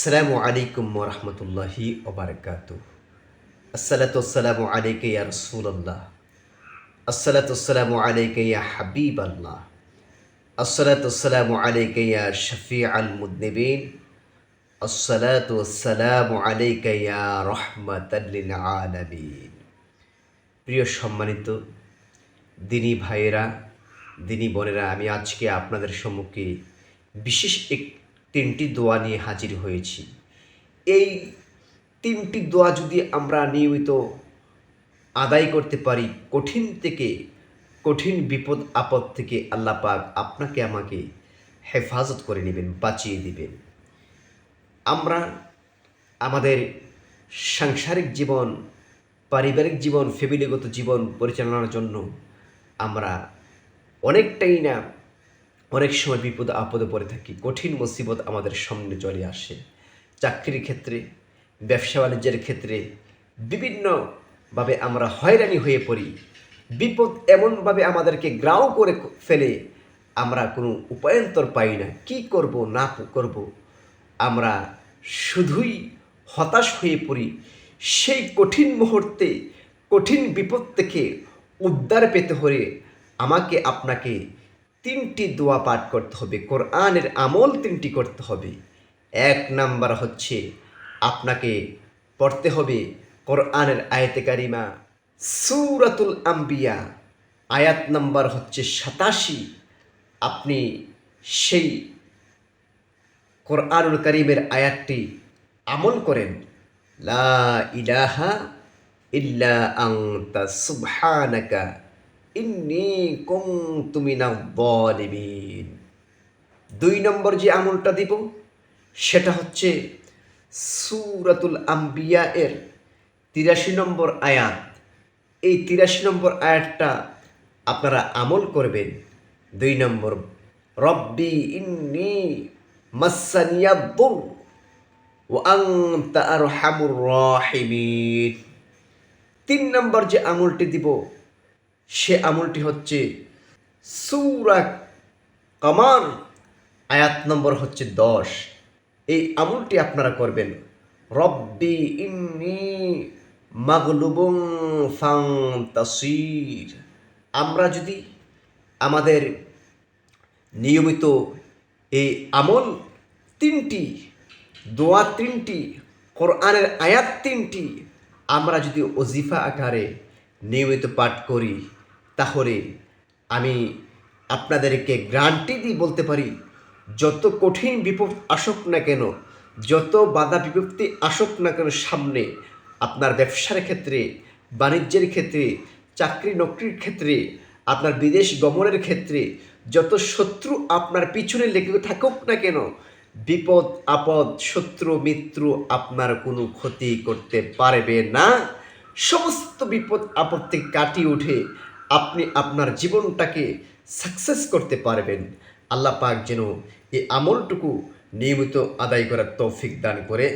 আসসালামু আলাইকুম ওরহমতুল্লাহি ওবরকাত আসসালাতাম আলাইকে ইয়া রসুল্লাহ আসসালাতাম আলাইকে ইয়া হাবিব আল্লাহ আসসালাতাম আলাইকে ইয়া শফি আল মুদনিবিন আসসালাতাম আলাইকে ইয়া রহমতাল্লিল আলামিন। প্রিয় সম্মানিত দিনী ভাইয়েরা, দিনী বোনেরা, আমি আজকে আপনাদের সম্মুখে বিশেষ এক তিনটি দোয়া নিয়ে হাজির হয়েছি। এই তিনটি দোয়া যদি আমরা নিয়মিত আদায় করতে পারি, কঠিন থেকে, কঠিন বিপদ, আপদ থেকে আল্লাহ পাক আপনাকে আমাকে হেফাজত করে নেবেন, বাঁচিয়ে দিবেন। আমরা আমাদের সাংসারিক জীবন, পারিবারিক জীবন, ফ্যামিলিগত জীবন পরিচালনার জন্য আমরা অনেকটাই না অনেক সময় বিপদ আপদে পড়ে থাকি, কঠিন মুসিবত আমাদের সামনে চলে আসে। চাকরির ক্ষেত্রে, ব্যবসা বাণিজ্যের ক্ষেত্রে বিভিন্নভাবে আমরা হয়রানি হয়ে পড়ি। বিপদ এমনভাবে আমাদেরকে গ্রাও করে ফেলে আমরা কোনো উপায়ন্তর পাই না। কি করব, না করব, আমরা শুধুই হতাশ হয়ে পড়ি। সেই কঠিন মুহূর্তে, কঠিন বিপদ থেকে উদ্ধার পেতে হলে আমাকে আপনাকে তিনটি দোয়া পাঠ করতে হবে, কোরআনের আমল তিনটি করতে হবে। এক নাম্বার হচ্ছে আপনাকে পড়তে হবে কোরআনের আয়াতে কারিমা, সুরাতুল আম্বিয়া। আয়াত নাম্বার হচ্ছে সাতাশি। আপনি সেই কোরআনুল করিমের আয়াতটি আমল করেন। লা ইলাহা ইল্লা আংতা সুবহানাকা। ইন্নি কুনতু মিনাজ জালিমিন দুই নম্বর যে আমলটা দিব, সেটা হচ্ছে সুরাতুল আম্বিয়া এর তিরাশি নম্বর আয়াত। এই তিরাশি নম্বর আয়াতটা আপনারা আমল করবেন। দুই নম্বর, রব্বি ইন্নি মাসানিয়াদ্দুর ও আংতা আর হামুর তিন নম্বর যে আমলটি দিব সে আমলটি হচ্ছে সুরা কামার, আয়াত নম্বর হচ্ছে দশ। এই আমলটি আপনারা করবেন। রব্বি ইন্নি মাগলুবং ফাং তাসির আমরা যদি আমাদের নিয়মিত এই আমল তিনটি, দোয়া তিনটি, কোরআনের আয়াত তিনটি, আমরা যদি অজিফা আকারে নিয়মিত পাঠ করি তাহলে আমি আপনাদেরকে গ্রান্টি দিয়ে বলতে পারি, যত কঠিন বিপদ আসুক না কেন, যত বাধা বিপত্তি আসুক না কেন সামনে আপনার ব্যবসার ক্ষেত্রে, বাণিজ্যের ক্ষেত্রে, চাকরি নকরির ক্ষেত্রে, আপনার বিদেশ গমনের ক্ষেত্রে, যত শত্রু আপনার পিছনে লেগে থাকুক না কেন, বিপদ, আপদ, শত্রু, মিত্র আপনার কোনো ক্ষতি করতে পারবে না। সমস্ত বিপদ আপত্তি কাটিয়ে উঠে আপনি আপনার জীবনটাকে সাকসেস করতে পারবেন। আল্লাহ পাক যেন এই আমলটুকু নিয়মিত আদায় করার তৌফিক দান করে।